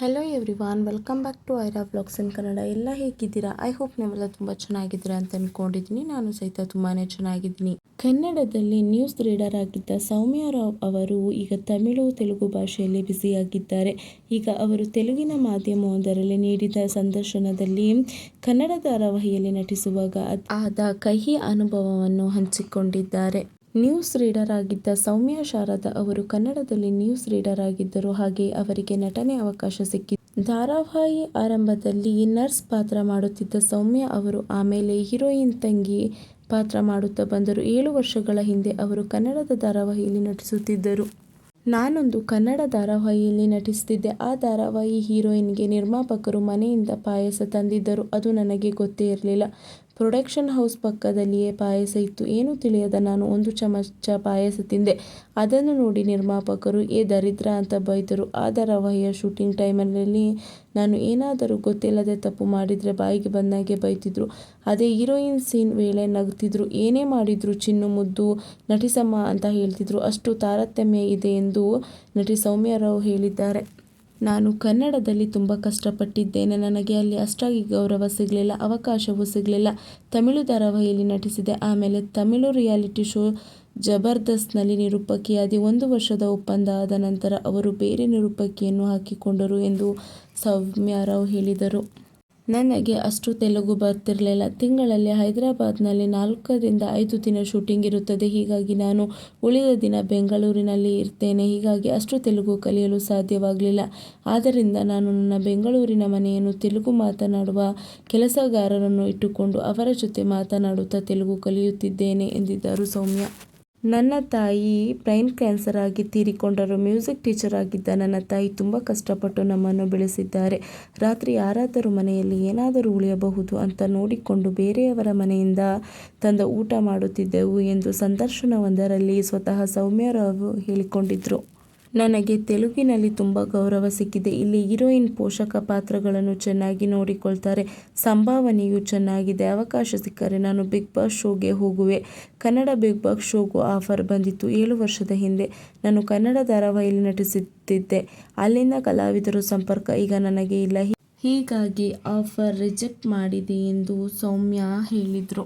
Hello everyone welcome back to Aira blogs in Kannada ಎಲ್ಲ ಹೇಗಿದ್ದೀರಾ? I hope ನೀವೆಲ್ಲ ತುಂಬ ಚೆನ್ನಾಗಿದ್ದೀರಾ ಅಂತ ಅಂದ್ಕೊಂಡಿದ್ದೀನಿ ನಾನು ಸಹಿತ ತುಂಬಾ ಚೆನ್ನಾಗಿದ್ದೀನಿ. ಕನ್ನಡದಲ್ಲಿ ನ್ಯೂಸ್ ರೀಡರ್ ಆಗಿದ್ದ ಸೌಮ್ಯ ರಾವ್ ಅವರು ಈಗ ತಮಿಳು, ತೆಲುಗು ಭಾಷೆಯಲ್ಲಿ ಬ್ಯುಸಿಯಾಗಿದ್ದಾರೆ ಈಗ ಅವರು ತೆಲುಗಿನ ಮಾಧ್ಯಮವೊಂದರಲ್ಲಿ ನೀಡಿದ ಸಂದರ್ಶನದಲ್ಲಿ ಕನ್ನಡ ಧಾರಾವಾಹಿಯಲ್ಲಿ ನಟಿಸುವಾಗ ಆದ ಕಹಿ ಅನುಭವವನ್ನು ಹಂಚಿಕೊಂಡಿದ್ದಾರೆ. ನ್ಯೂಸ್ ರೀಡರ್ ಆಗಿದ್ದ ಸೌಮ್ಯ ಶಾರದಾ ಅವರು ಕನ್ನಡದಲ್ಲಿ ನ್ಯೂಸ್ ರೀಡರ್ ಆಗಿದ್ದರು. ಹಾಗೆ ಅವರಿಗೆ ನಟನೆ ಅವಕಾಶ ಸಿಕ್ಕಿತು. ಧಾರಾವಾಹಿ ಆರಂಭದಲ್ಲಿ ನರ್ಸ್ ಪಾತ್ರ ಮಾಡುತ್ತಿದ್ದ ಸೌಮ್ಯ ಅವರು ಆಮೇಲೆ ಹೀರೋಯಿನ್ ತಂಗಿ ಪಾತ್ರ ಮಾಡುತ್ತಾ ಬಂದರು. ಏಳು ವರ್ಷಗಳ ಹಿಂದೆ ಅವರು ಕನ್ನಡದ ಧಾರಾವಾಹಿಯಲ್ಲಿ ನಟಿಸುತ್ತಿದ್ದರು. ನಾನೊಂದು ಕನ್ನಡ ಧಾರಾವಾಹಿಯಲ್ಲಿ ನಟಿಸುತ್ತಿದ್ದೆ ಆ ಧಾರಾವಾಹಿ ಹೀರೋಯಿನ್ಗೆ ನಿರ್ಮಾಪಕರು ಮನೆಯಿಂದ ಪಾಯಸ ತಂದಿದ್ದರು. ಅದು ನನಗೆ ಗೊತ್ತೇ ಇರಲಿಲ್ಲ. ಪ್ರೊಡಕ್ಷನ್ ಹೌಸ್ ಪಕ್ಕದಲ್ಲಿಯೇ ಪಾಯಸ ಇತ್ತು. ಏನೂ ತಿಳಿಯದ ನಾನು ಒಂದು ಚಮಚ ಪಾಯಸ ತಿಂದೆ. ಅದನ್ನು ನೋಡಿ ನಿರ್ಮಾಪಕರು, ಏ ದರಿದ್ರ ಅಂತ ಬೈದರು. ಆ ಧಾರಾವಾಹಿಯ ಶೂಟಿಂಗ್ ಟೈಮಲ್ಲಿ ನಾನು ಏನಾದರೂ ಗೊತ್ತಿಲ್ಲದೆ ತಪ್ಪು ಮಾಡಿದರೆ ಬಾಯಿಗೆ ಬಂದಾಗೆ ಬೈತಿದ್ರು. ಅದೇ ಹೀರೋಯಿನ್ ಸೀನ್ ವೇಳೆ ನಗ್ತಿದ್ರು. ಏನೇ ಮಾಡಿದ್ರು ಚಿನ್ನು ಮುದ್ದು ನಟಿಸಮ್ಮ ಅಂತ ಹೇಳ್ತಿದ್ರು. ಅಷ್ಟು ತಾರತಮ್ಯ ಇದೆ ಎಂದು ನಟಿ ಸೌಮ್ಯ ರಾವ್ ಹೇಳಿದ್ದಾರೆ. ನಾನು ಕನ್ನಡದಲ್ಲಿ ತುಂಬ ಕಷ್ಟಪಟ್ಟಿದ್ದೇನೆ. ನನಗೆ ಅಲ್ಲಿ ಅಷ್ಟಾಗಿ ಗೌರವ ಸಿಗಲಿಲ್ಲ, ಅವಕಾಶವೂ ಸಿಗಲಿಲ್ಲ. ತಮಿಳು ಧಾರಾವಾಹಿಯಲ್ಲಿ ನಟಿಸಿದೆ. ಆಮೇಲೆ ತಮಿಳು ರಿಯಾಲಿಟಿ ಶೋ ಜಬರ್ದಸ್ತ್ನಲ್ಲಿ ನಿರೂಪಕಿಯಾದಿ ಒಂದು ವರ್ಷದ ಒಪ್ಪಂದ ಆದ ನಂತರ ಅವರು ಬೇರೆ ನಿರೂಪಕಿಯನ್ನು ಹಾಕಿಕೊಂಡರು ಎಂದು ಸೌಮ್ಯಾರಾವ್ ಹೇಳಿದರು. ನನಗೆ ಅಷ್ಟು ತೆಲುಗು ಬರ್ತಿರಲಿಲ್ಲ. ತಿಂಗಳಲ್ಲಿ ಹೈದರಾಬಾದ್ನಲ್ಲಿ ನಾಲ್ಕರಿಂದ ಐದು ದಿನ ಶೂಟಿಂಗ್ ಇರುತ್ತದೆ. ಹೀಗಾಗಿ ನಾನು ಉಳಿದ ದಿನ ಬೆಂಗಳೂರಿನಲ್ಲಿ ಇರ್ತೇನೆ. ಹೀಗಾಗಿ ಅಷ್ಟು ತೆಲುಗು ಕಲಿಯಲು ಸಾಧ್ಯವಾಗಲಿಲ್ಲ. ಆದ್ದರಿಂದ ನಾನು ನನ್ನ ಬೆಂಗಳೂರಿನ ಮನೆಯನ್ನು ತೆಲುಗು ಮಾತನಾಡುವ ಕೆಲಸಗಾರರನ್ನು ಇಟ್ಟುಕೊಂಡು ಅವರ ಜೊತೆ ಮಾತನಾಡುತ್ತಾ ತೆಲುಗು ಕಲಿಯುತ್ತಿದ್ದೇನೆ ಎಂದಿದ್ದರು ಸೌಮ್ಯ. ನನ್ನ ತಾಯಿ ಬ್ರೈನ್ ಕ್ಯಾನ್ಸರ್ ಆಗಿ ತೀರಿಕೊಂಡರು. ಮ್ಯೂಸಿಕ್ ಟೀಚರ್ ಆಗಿದ್ದ ನನ್ನ ತಾಯಿ ತುಂಬ ಕಷ್ಟಪಟ್ಟು ನಮ್ಮನ್ನು ಬೆಳೆಸಿದ್ದಾರೆ. ರಾತ್ರಿ ಯಾರಾದರೂ ಮನೆಯಲ್ಲಿ ಏನಾದರೂ ಉಳಿಯಬಹುದು ಅಂತ ನೋಡಿಕೊಂಡು ಬೇರೆಯವರ ಮನೆಯಿಂದ ತಂದ ಊಟ ಮಾಡುತ್ತಿದ್ದೆವು ಎಂದು ಸಂದರ್ಶನವೊಂದರಲ್ಲಿ ಸ್ವತಃ ಸೌಮ್ಯರಾವ್ ಹೇಳಿಕೊಂಡಿದ್ರು. ನನಗೆ ತೆಲುಗಿನಲ್ಲಿ ತುಂಬ ಗೌರವ ಸಿಕ್ಕಿದೆ. ಇಲ್ಲಿ ಹೀರೋಯಿನ್ ಪೋಷಕ ಪಾತ್ರಗಳನ್ನು ಚೆನ್ನಾಗಿ ನೋಡಿಕೊಳ್ತಾರೆ. ಸಂಭಾವನೆಯು ಚೆನ್ನಾಗಿದೆ. ಅವಕಾಶ ಸಿಕ್ಕರೆ ನಾನು ಬಿಗ್ ಬಾಸ್ ಶೋಗೆ ಹೋಗುವೆ. ಕನ್ನಡ ಬಿಗ್ ಬಾಸ್ ಶೋಗೂ ಆಫರ್ ಬಂದಿತ್ತು. ಏಳು ವರ್ಷದ ಹಿಂದೆ ನಾನು ಕನ್ನಡ ಧಾರಾವಾಹಿಯಲ್ಲಿ ನಟಿಸುತ್ತಿದ್ದೆ ಅಲ್ಲಿನ ಕಲಾವಿದರು ಸಂಪರ್ಕ ಈಗ ನನಗೆ ಇಲ್ಲ. ಹೀಗಾಗಿ ಆಫರ್ ರಿಜೆಕ್ಟ್ ಮಾಡಿದೆ ಎಂದು ಸೌಮ್ಯ ಹೇಳಿದರು.